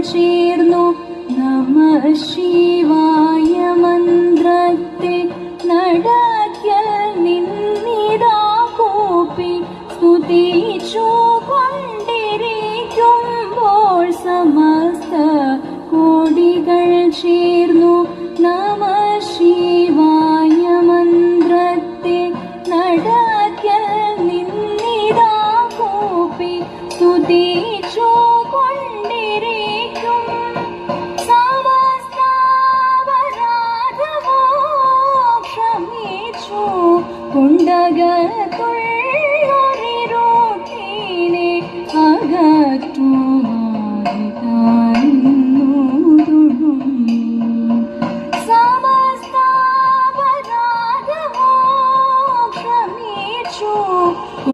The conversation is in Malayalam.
ചേർന്നു. നമ ശിവായ മന്ത്രത്തെ നടക്കൽ നിന്നിതാ കൂപ്പി. സ്തുതിച്ചു കൊണ്ടിരിക്കുമ്പോൾ സമസ്ത കോടികൾ ചേർന്നു. നമ ശിവായ മന്ത്രത്തെ നടക്കൽ നിന്നിതാ കൂപ്പി. സ്തുതിച്ചു Quê